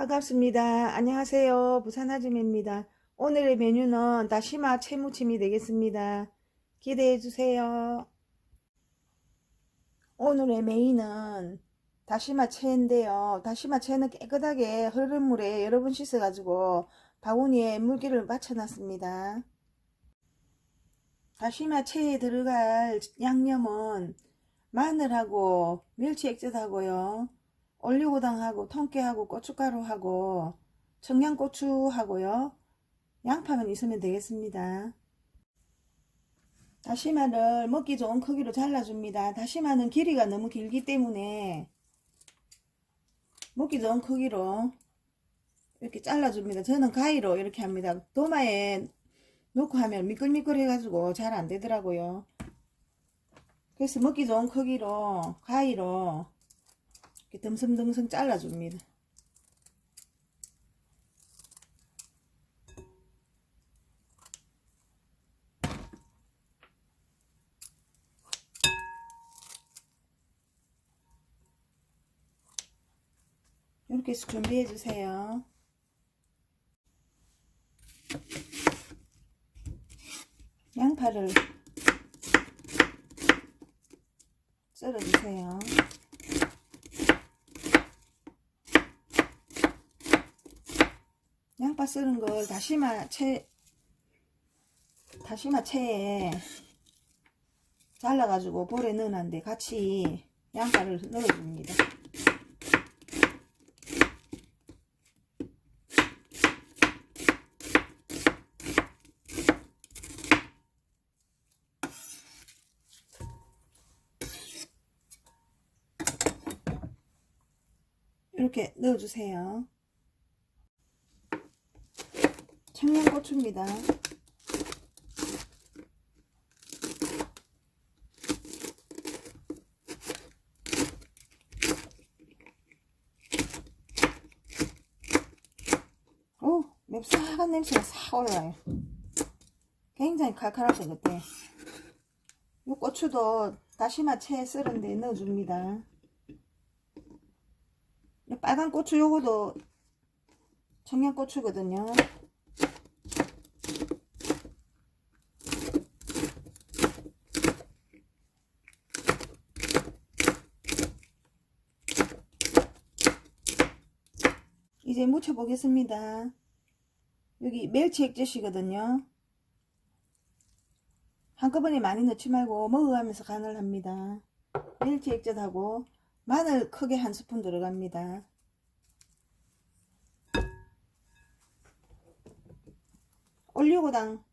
반갑습니다. 안녕하세요. 부산 아줌입니다. 오늘의 메뉴는 다시마 채무침이 되겠습니다. 기대해 주세요. 오늘의 메인은 다시마 채인데요. 다시마 채는 깨끗하게 흐르는 물에 여러 번 씻어가지고 바구니에 물기를 맞춰놨습니다. 다시마 채에 들어갈 양념은 마늘하고 멸치 액젓하고요. 올리고당하고 통깨하고 고춧가루하고 청양고추하고요. 양파만 있으면 되겠습니다. 다시마를 먹기 좋은 크기로 잘라줍니다. 다시마는 길이가 너무 길기 때문에 먹기 좋은 크기로 이렇게 잘라줍니다. 저는 가위로 이렇게 합니다. 도마에 놓고 하면 미끌미끌 해가지고 잘 안 되더라고요. 그래서 먹기 좋은 크기로 가위로 이렇게 듬성듬성 잘라줍니다. 이렇게 해서 준비해 주세요. 양파를 썰어 주세요. 양파 썰은 걸 다시마 채 다시마 채에 잘라가지고 볼에 넣어놨는데 같이 양파를 넣어줍니다. 이렇게 넣어주세요. 청양고추입니다. 오, 맵싹한 냄새가 싹 올라요. 굉장히 칼칼할 것 같아. 이 고추도 다시마 채 썰은 데 넣어줍니다. 이 빨간 고추 요거도 청양고추거든요. 이제 무쳐 보겠습니다. 여기 멸치 액젓이거든요. 한꺼번에 많이 넣지 말고 먹어가면서 간을 합니다. 멸치 액젓하고 마늘 크게 한 스푼 들어갑니다. 올리고당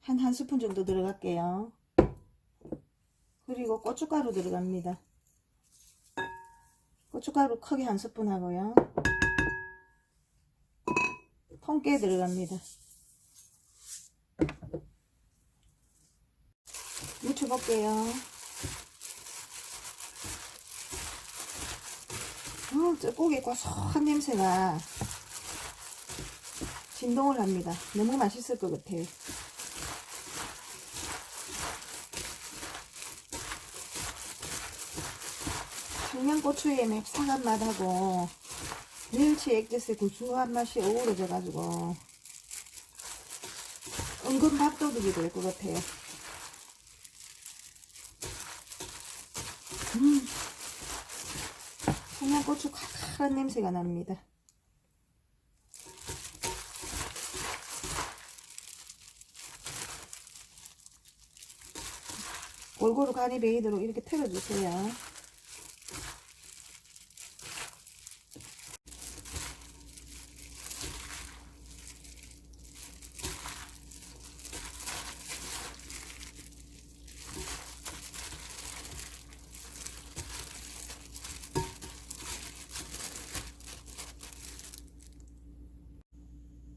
한 한 스푼 정도 들어갈게요. 그리고 고춧가루 들어갑니다. 고춧가루 크게 한 스푼 하고요. 통깨 들어갑니다. 무쳐볼게요. 어, 쪄고기 고소한 냄새가 진동을 합니다. 너무 맛있을 것 같아요. 청양고추의 맵상한 맛하고 멸치 액젓의 고소한 맛이 어우러져 가지고 은근 밥도둑이 될 것 같아요. 음, 청양고추 칼칼한 냄새가 납니다. 골고루 간이 배이도록 이렇게 틀어주세요.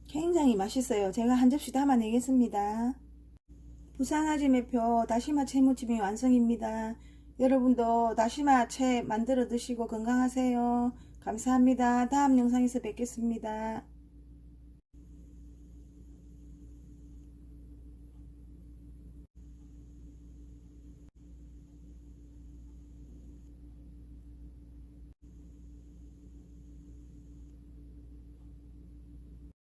굉장히 맛있어요. 제가 한 접시 담아내겠습니다. 부산 아지매표 다시마 채무침이 완성입니다. 여러분도 다시마 채 만들어 드시고 건강하세요. 감사합니다. 다음 영상에서 뵙겠습니다.